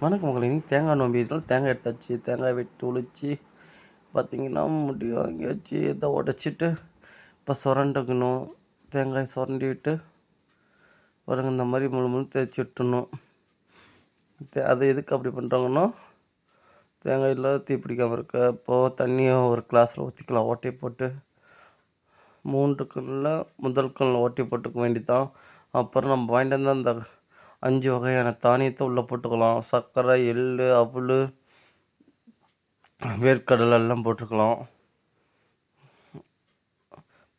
வணக்கம் மகளே இன்றைக்கி தேங்காய் நோம்பி. இருந்தாலும் தேங்காய் எடுத்தாச்சு. தேங்காய் வெட்டி பார்த்திங்கன்னா பார்த்தீங்கன்னா முடி வாங்கியாச்சு இதை உடச்சிட்டு இப்போ சுரண்டுக்கணும். தேங்காய் சுரண்டி விட்டு பாருங்க இந்த மாதிரி முழு முழு தேய்ச்சி விட்டுணும் தே- அது எதுக்கு அப்படி பண்ணுறாங்கன்னா தேங்காயில் தீ பிடிக்காமல் இருக்க இப்போது தண்ணியை ஒரு கிளாஸில் ஊற்றிக்கலாம் ஓட்டி போட்டு மூன்று கல்லில் முதல் கல்லில் ஓட்டி போட்டுக்க வேண்டியதான் அப்புறம் நம்ம வாங்கிட்டு வந்தால் அந்த அஞ்சு வகையான தானியத்தை உள்ளே போட்டுக்கலாம். சர்க்கரை எள் அவல் வேர்க்கடலை எல்லாம் போட்டுக்கலாம்.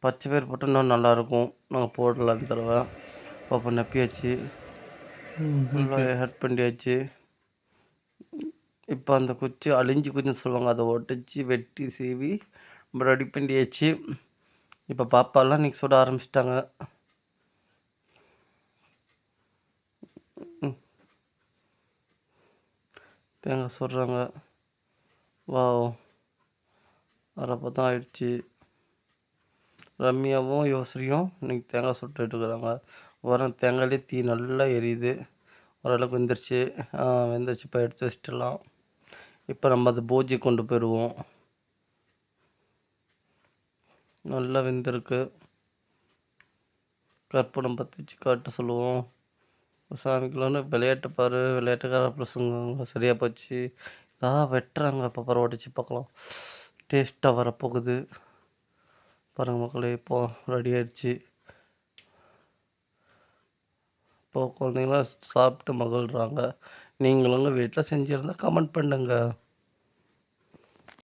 பச்சை பயிர் போட்டு இன்னும் நல்லாயிருக்கும். நாங்கள் போடல இந்த தடவை. பாப்பா நப்பியாச்சு. ஹெட் பண்ணியாச்சு. இப்போ அந்த குச்சி அழிஞ்சு குச்சின்னு சொல்லுவாங்க. அதை ஒட்டிச்சு வெட்டி சீவி நம்ம ரெடி பண்ணியாச்சு. இப்போ பாப்பாலாம் இன்னைக்கு சுட ஆரம்பிச்சிட்டாங்க. தேங்காய் சுடுறாங்க வாவ். வரப்போ தான் ஆயிடுச்சு. ரம்யாவும் யோசனையும் இன்றைக்கி தேங்காய் சுட்டுட்டு இருக்கிறாங்க வர தேங்காயிலே தீ நல்லா எரியுது. ஓரளவுக்கு வெந்துருச்சு. வெந்துருச்சு. இப்போ எடுத்து வச்சிடலாம் இப்போ நம்ம அதை பூஜை கொண்டு போயிடுவோம். நல்லா வெந்திருக்கு. கற்பூரம் பற்றி வச்சு காட்ட சொல்லுவோம். சாமிக்குள்ளே விளையாட்டு பாரு விளையாட்டுக்கார பசங்க சரியாக போச்சு. இதாக வெட்டுறாங்க. அப்போ பரவ உடச்சி பார்க்கலாம். டேஸ்ட்டாக வரப்போகுது பாருங்கள் மக்களே இப்போ ரெடி ஆகிடுச்சு இப்போ குழந்தைங்களாம் சாப்பிட்டு மகிழ்கிறாங்க நீங்களும் வீட்டில் செஞ்சுருந்தா கமெண்ட் பண்ணுங்கள்